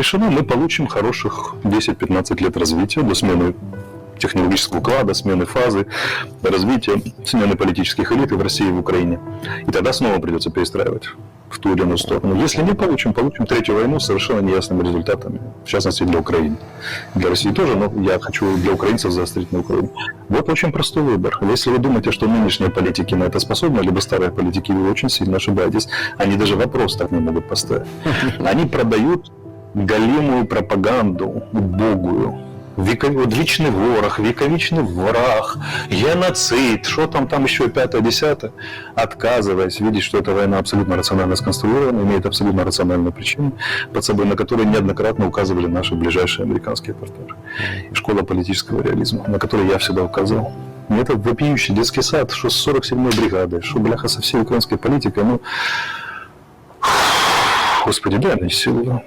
решено, мы получим хороших 10-15 лет развития до смены технологического уклада, смены фазы, развития, смены политических элит в России, и в Украине. И тогда снова придется перестраивать в ту или иную сторону. Если не получим, получим третью войну с совершенно неясными результатами, в частности для Украины. Для России тоже, но я хочу для украинцев заострить на Украине. Вот очень простой выбор. Если вы думаете, что нынешние политики на это способны, либо старые политики, вы очень сильно ошибаетесь. Они даже вопрос так не могут поставить. Они продают галимую пропаганду, убогую, вот вечный ворох, вековечный враг, геноцид, что там, там еще пятое, десятое, отказываясь видеть, что эта война абсолютно рационально сконструирована, имеет абсолютно рациональную причину, под собой на которые неоднократно указывали наши ближайшие американские партнеры. И школа политического реализма, на которой я всегда указывал. И это вопиющий детский сад, что с 47-й бригадой, что, бляха, со всей украинской политикой, ну, Господи, дай мне силу.